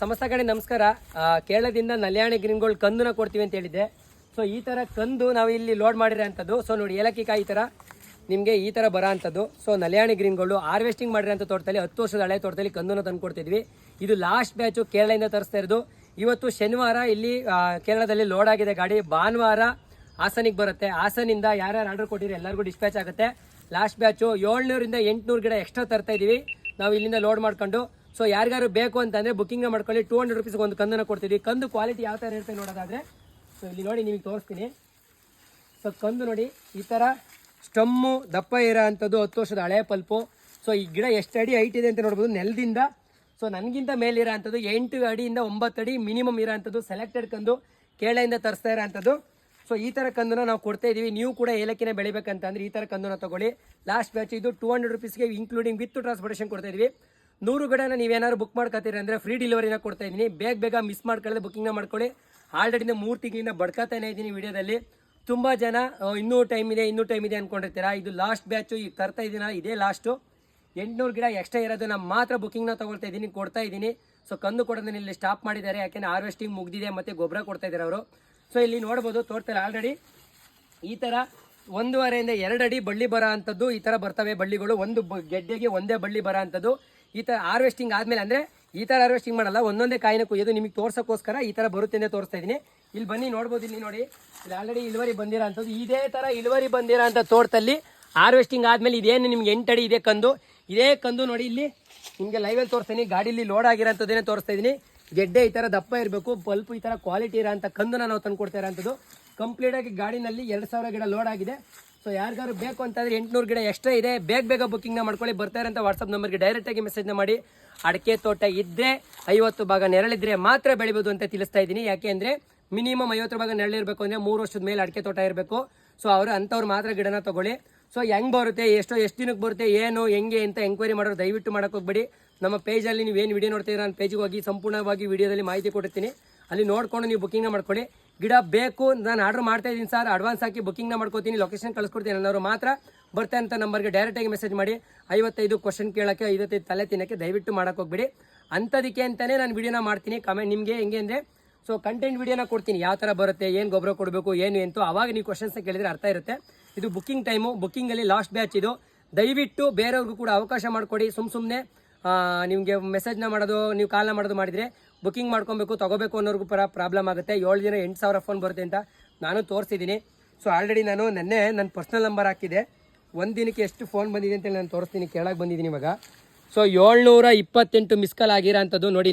ಸಮಸ್ತ ಕಡೆ ನಮಸ್ಕಾರ. ಕೇರಳದಿಂದ ನಲ್ಯಾಣಿ ಗ್ರೀನ್ಗೋಲ್ಡ್ ಕಂದನ ಕೊಡ್ತೀವಿ ಅಂತ ಹೇಳಿದ್ದೆ. ಸೊ ಈ ಥರ ಕಂದು ನಾವು ಇಲ್ಲಿ ಲೋಡ್ ಮಾಡಿರೋ ಅಂಥದ್ದು. ಸೊ ನೋಡಿ ಏಲಕ್ಕಿ ಕಾಯಿ ಈ ಥರ ನಿಮಗೆ ಈ ಥರ ಬರೋ ಅಂಥದ್ದು. ಸೊ ನಲ್ಯಾಣಿ ಗ್ರೀನ್ಗೋಲ್ಡು ಹಾರ್ವೆಸ್ಟಿಂಗ್ ಮಾಡಿರೋಂಥ ತೋಟದಲ್ಲಿ ಹತ್ತು ವರ್ಷದ ಹಳೆ ತೋಟದಲ್ಲಿ ಕಂದನ ತಂದು ಕೊಡ್ತಿದ್ವಿ. ಇದು ಲಾಸ್ಟ್ ಬ್ಯಾಚು ಕೇರಳದಿಂದ ತರಿಸ್ತಾ ಇರೋದು. ಇವತ್ತು ಶನಿವಾರ ಇಲ್ಲಿ ಕೇರಳದಲ್ಲಿ ಲೋಡ್ ಆಗಿದೆ ಗಾಡಿ. ಭಾನುವಾರ ಹಾಸನಿಗೆ ಬರುತ್ತೆ. ಹಾಸನಿಂದ ಯಾರ್ಯಾರು ಆರ್ಡರ್ ಕೊಟ್ಟಿರಿ ಎಲ್ಲರಿಗೂ ಡಿಸ್ಪ್ಯಾಚ್ ಆಗುತ್ತೆ. ಲಾಸ್ಟ್ ಬ್ಯಾಚು ಏಳ್ನೂರಿಂದ ಎಂಟುನೂರು ಗಿಡ ಎಕ್ಸ್ಟ್ರಾ ತರ್ತಾ ಇದ್ದೀವಿ ನಾವು ಇಲ್ಲಿಂದ ಲೋಡ್ ಮಾಡ್ಕೊಂಡು ಸೊ ಯಾರಿಗಾರು ಬೇಕು ಅಂತಂದ್ರೆ ಬುಕಿಂಗ್ ಮಾಡ್ಕೊಳ್ಳಿ. ಟೂ ಹಂಡ್ರೆಡ್ ರುಪೀಸ್ಗೆ ಒಂದು ಕಂದನ್ನ ಕೊಡ್ತೀವಿ. ಕಂದು ಕ್ವಾಲಿಟಿ ಯಾವ ಥರ ಇರುತ್ತೆ ನೋಡೋದಾದ್ರೆ. ಸೊ ಇಲ್ಲಿ ನೋಡಿ ನಿಮಗೆ ತೋರಿಸ್ತೀನಿ. ಸೊ ಕಂದು ನೋಡಿ, ಈ ಥರ ಸ್ಟಮ್ಮು, ದಪ್ಪ ಇರೋ ಅಂಥದ್ದು ಹತ್ತು ವರ್ಷದ ಹಳೆ ಪಲ್ಪು. ಸೊ ಈ ಗಿಡ ಎಷ್ಟು ಅಡಿ ಹೈಟ್ ಇದೆ ಅಂತ ನೋಡ್ಬೋದು. ನೆಲದಿಂದ. ಸೊ ನನಗಿಂತ ಮೇಲಿರೋ ಅಂಥದ್ದು ಎಂಟು ಅಡಿಯಿಂದ ಒಂಬತ್ತು ಅಡಿ ಮಿನಿಮಮ್ ಇರೋ ಅಂಥದ್ದು ಸೆಲೆಕ್ಟೆಡ್ ಕಂದು. ಕೇಳೆಯಿಂದ ತರಿಸ್ತಾ ಇರೋ ಅಂಥದ್ದು. ಸೊ ಈ ಥರ ಕಂದನ ನಾವು ಕೊಡ್ತಾ ಇದ್ದೀವಿ ನೀವು ಕೂಡ ಏಲಕ್ಕಿನ ಬೆಳಿಬೇಕಂತಂದ್ರೆ ಈ ಥರ ಕಂದನ ತೊಗೊಳ್ಳಿ. ಲಾಸ್ಟ್ ಬ್ಯಾಚ್ ಇದು ಟೂ ಹಂಡ್ರೆಡ್ ರುಪೀಸ್ಗೆ ಇನ್ಕ್ಲೂಡಿಂಗ್ ವಿತ್ ಟ್ರಾನ್ಸ್ಪೋರ್ಟೇಷನ್ ಕೊಡ್ತಾ ಇದೀವಿ. ನೂರು ಗಿಡನ ನೀವೇನಾದ್ರು ಬುಕ್ ಮಾಡ್ಕೊತೀರಿ ಅಂದರೆ ಫ್ರೀ ಡೆಲಿವರಿನ ಕೊಡ್ತಾ ಇದ್ದೀನಿ. ಬೇಗ ಬೇಗ ಮಿಸ್ ಮಾಡ್ಕೊಳ್ಳದೆ ಬುಕ್ಕಿಂಗ್ನ ಮಾಡ್ಕೊಳ್ಳಿ. ಆಲ್ರೆಡಿ ಮೂರು ತಿಂಗಳಿಂದ ಬಡ್ಕೊತಾನೆ ಇದ್ದೀನಿ ವಿಡಿಯೋದಲ್ಲಿ. ತುಂಬ ಜನ ಇನ್ನೂ ಟೈಮ್ ಇದೆ, ಇನ್ನೂ ಟೈಮ್ ಇದೆ ಅಂದ್ಕೊಂಡಿರ್ತೀರಾ ಇದು ಲಾಸ್ಟ್ ಬ್ಯಾಚು ಈಗ ತರ್ತಾ ಇದ್ದೀನ ಇದೇ ಲಾಸ್ಟು ಎಂಟುನೂರು ಗಿಡ ಎಕ್ಸ್ಟ್ರಾ ಇರೋದನ್ನ ಮಾತ್ರ ಬುಕ್ಕಿಂಗ್ನ ತೊಗೊಳ್ತಾ ಇದ್ದೀನಿ, ಕೊಡ್ತಾ ಇದ್ದೀನಿ. ಸೊ ಕಂದು ಕೊಡೋದನ್ನ ಇಲ್ಲಿ ಸ್ಟಾಪ್ ಮಾಡಿದ್ದಾರೆ. ಯಾಕೆಂದ್ರೆ ಹಾರ್ವೆಸ್ಟಿಂಗ್ ಮುಗಿದಿದೆ ಮತ್ತು ಗೊಬ್ಬರ ಕೊಡ್ತಾ ಇದ್ದಾರೆ ಅವರು. ಸೊ ಇಲ್ಲಿ ನೋಡ್ಬೋದು ತೋರ್ತಾರೆ ಆಲ್ರೆಡಿ ಈ ಥರ ಒಂದೂವರೆಯಿಂದ ಎರಡು ಅಡಿ ಬಳ್ಳಿ ಬರೋ ಅಂಥದ್ದು ಈ ಥರ ಬರ್ತವೆ ಬಳ್ಳಿಗಳು. ಒಂದು ಗೆಡ್ಡೆಗೆ ಒಂದೇ ಬಳ್ಳಿ ಬರೋ ಅಂಥದ್ದು. ಈ ಥರ ಹಾರ್ವೆಸ್ಟಿಂಗ್ ಆದಮೇಲೆ ಅಂದರೆ ಈ ಥರ ಹಾರ್ವೆಸ್ಟಿಂಗ್ ಮಾಡಲ್ಲ, ಒಂದೊಂದೇ ಕಾಯಿನ ಕುಯ್ಯೋದು ನಿಮಗೆ ತೋರ್ಸೋಕ್ಕೋಸ್ಕರ ಈ ಥರ ಬರುತ್ತೆ ಅಂತ ತೋರಿಸ್ತಾ ಇದ್ದೀನಿ ಇಲ್ಲಿ ಬನ್ನಿ, ನೋಡ್ಬೋದು ಇಲ್ಲಿ ನೋಡಿ. ಇಲ್ಲಿ ಆಲ್ರೆಡಿ ಇಳುವರಿ ಬಂದಿರೋ ಅಂಥದ್ದು. ಇದೇ ಥರ ಇಳುವರಿ ಬಂದಿರೋ ಅಂಥ ತೋಟದಲ್ಲಿ ಹಾರ್ವೆಸ್ಟಿಂಗ್ ಆದಮೇಲೆ ಇದೇನು ನಿಮ್ಗೆ ಎಂಟಡಿ ಇದೆ ಕಂದು. ಇದೇ ಕಂದು ನೋಡಿ ಇಲ್ಲಿ ನಿಮಗೆ ಲೈವಲ್ಲಿ ತೋರಿಸ್ತೀನಿ. ಗಾಡೀಲಿ ಲೋಡ್ ಆಗಿರೋಂಥದ್ದೇನೆ ತೋರಿಸ್ತಾ ಇದ್ದೀನಿ ಗೆಡ್ಡೆ ಈ ಥರ ದಪ್ಪ ಇರಬೇಕು ಬಲ್ಪ್ ಈ ಥರ ಕ್ವಾಲಿಟಿ ಇರೋಂಥ ಕಂದು ನಾವು ತಂದು ಕೊಡ್ತಾ ಇರೋಂಥದ್ದು ಕಂಪ್ಲೀಟಾಗಿ ಗಾಡಿನಲ್ಲಿ ಎರಡು ಸಾವಿರ ಗಿಡ ಲೋಡ್ ಆಗಿದೆ. ಸೊ ಯಾರಿಗಾರು ಬೇಕು ಅಂತಂದರೆ ಎಂಟುನೂರು ಗಿಡ ಎಕ್ಸ್ಟ್ರಾ ಇದೆ. ಬೇಗ ಬೇಗ ಬುಕ್ಕಿಂಗ್ನ ಮಾಡ್ಕೊಳ್ಳಿ. ಬರ್ತಾ ಇರೋಂಥ ವಾಟ್ಸಪ್ ನಂಬರ್ಗೆ ಡೈರೆಕ್ಟಾಗಿ ಮೆಸೇಜ್ನ ಮಾಡಿ. ಅಡಿಕೆ ತೋಟ ಇದ್ದರೆ ಐವತ್ತು ಭಾಗ ನೆರಳಿದ್ರೆ ಮಾತ್ರ ಬೆಳಿಬೋದು ಅಂತ ತಿಳಿಸ್ತಾ ಇದ್ದೀನಿ. ಯಾಕೆ ಅಂದರೆ ಮಿನಿಮಮ್ ಐವತ್ತು ಭಾಗ ನೆರಳಿರಬೇಕು ಅಂದರೆ ಮೂರು ವರ್ಷದ ಮೇಲೆ ಅಡಿಕೆ ತೋಟ ಇರಬೇಕು. ಸೊ ಅವರು ಅಂಥವ್ರು ಮಾತ್ರ ಗಿಡನ ತಗೊಳ್ಳಿ. ಸೊ ಹೆಂಗ್ ಬರುತ್ತೆ, ಎಷ್ಟೋ, ಎಷ್ಟು ದಿನಕ್ಕೆ ಬರುತ್ತೆ, ಏನು, ಹೆಂಗೆ ಅಂತ ಎಂಕ್ವೈರಿ ಮಾಡೋರು ದಯವಿಟ್ಟು ಮಾಡೋಕ್ಕೆ ಹೋಗ್ಬೇಡಿ. ನಮ್ಮ ಪೇಜಲ್ಲಿ ನೀವು ಏನು ವಿಡಿಯೋ ನೋಡ್ತೀರಾ ನನ್ನ ಪೇಜಿಗೆ ಹೋಗಿ ಸಂಪೂರ್ಣವಾಗಿ ವಿಡಿಯೋದಲ್ಲಿ ಮಾಹಿತಿ ಕೊಟ್ಟಿರ್ತೀನಿ. ಅಲ್ಲಿ ನೋಡ್ಕೊಂಡು ನೀವು ಬುಕಿಂಗ್ನ ಮಾಡ್ಕೊಳ್ಳಿ. ಗಿಡ ಬೇಕು, ನಾನು ಆರ್ಡರ್ ಮಾಡ್ತಾ ಇದ್ದೀನಿ ಸರ್ ಅಡ್ವಾನ್ಸ್ ಹಾಕಿ ಬುಕಿಂಗ್ನ ಮಾಡ್ಕೋತೀನಿ. ಲೊಕೇಶನ್ ಕಳಿಸ್ಕೊಡ್ತೀನಿ ಅನ್ನೋರು ಮಾತ್ರ. ಬರ್ತಾ ಅಂತ ನಂಬರ್ಗೆ ಡೈರೆಕ್ಟಾಗಿ ಮೆಸೇಜ್ ಮಾಡಿ. ಐವತ್ತೈದು ಕ್ವಶನ್ ಕೇಳೋಕ್ಕೆ, ಐವತ್ತೈದು ತಲೆ ತಿನ್ನೋಕ್ಕೆ ದಯವಿಟ್ಟು ಹೋಗ್ಬಿಡಿ. ಅಂಥದಕ್ಕೆ ಅಂತಲೇ ನಾನು ವೀಡಿಯೋನ ಮಾಡ್ತೀನಿ. ಕಮೆಂಟ್ ನಿಮಗೆ ಹೆಂಗೆ ಅಂದರೆ ಸೊ ಕಂಟೆಂಟ್ ವೀಡಿಯೋನ ಕೊಡ್ತೀನಿ. ಯಾವ ಥರ ಬರುತ್ತೆ, ಏನು ಗೊಬ್ಬರ ಕೊಡಬೇಕು, ಏನು ಎಂತು ಅವಾಗ ನೀವು ಕ್ವಶನ್ಸ್ನ ಕೇಳಿದರೆ ಅರ್ಥ ಇರುತ್ತೆ. ಇದು ಬುಕ್ಕಿಂಗ್ ಟೈಮು ಬುಕ್ಕಿಂಗಲ್ಲಿ ಲಾಸ್ಟ್ ಬ್ಯಾಚ್ ಇದು. ದಯವಿಟ್ಟು ಬೇರೆಯವ್ರಿಗೂ ಕೂಡ ಅವಕಾಶ ಮಾಡಿಕೊಡಿ. ಸುಮ್ಮ ಸುಮ್ಮನೆ ನಿಮಗೆ ಮೆಸೇಜ್ನ ಮಾಡೋದು, ನೀವು ಕಾಲ್ನ ಮಾಡೋದು ಮಾಡಿದರೆ ಬುಕ್ಕಿಂಗ್ ಮಾಡ್ಕೊಬೇಕು, ತಗೋಬೇಕು ಅನ್ನೋರ್ಗೂ ಪರ ಪ್ರಾಬ್ಲಮ್ ಆಗುತ್ತೆ. ಏಳು ದಿನ ಎಂಟು ಸಾವಿರ ಫೋನ್ ಬರುತ್ತೆ ಅಂತ ನಾನು ತೋರಿಸಿದ್ದೀನಿ. ಸೊ ಆಲ್ರೆಡಿ ನಾನು ನೆನ್ನೆ ನನ್ನ ಪರ್ಸ್ನಲ್ ನಂಬರ್ ಹಾಕಿದೆ. ಒಂದು ದಿನಕ್ಕೆ ಎಷ್ಟು ಫೋನ್ ಬಂದಿದೆ ಅಂತೇಳಿ ನಾನು ತೋರಿಸ್ತೀನಿ ಕೇಳಕ್ಕೆ ಬಂದಿದ್ದೀನಿ ಇವಾಗ. ಸೊ ಏಳ್ನೂರ ಇಪ್ಪತ್ತೆಂಟು ಮಿಸ್ ಕಾಲ್ ಆಗಿರೋ ಅಂಥದ್ದು ನೋಡಿ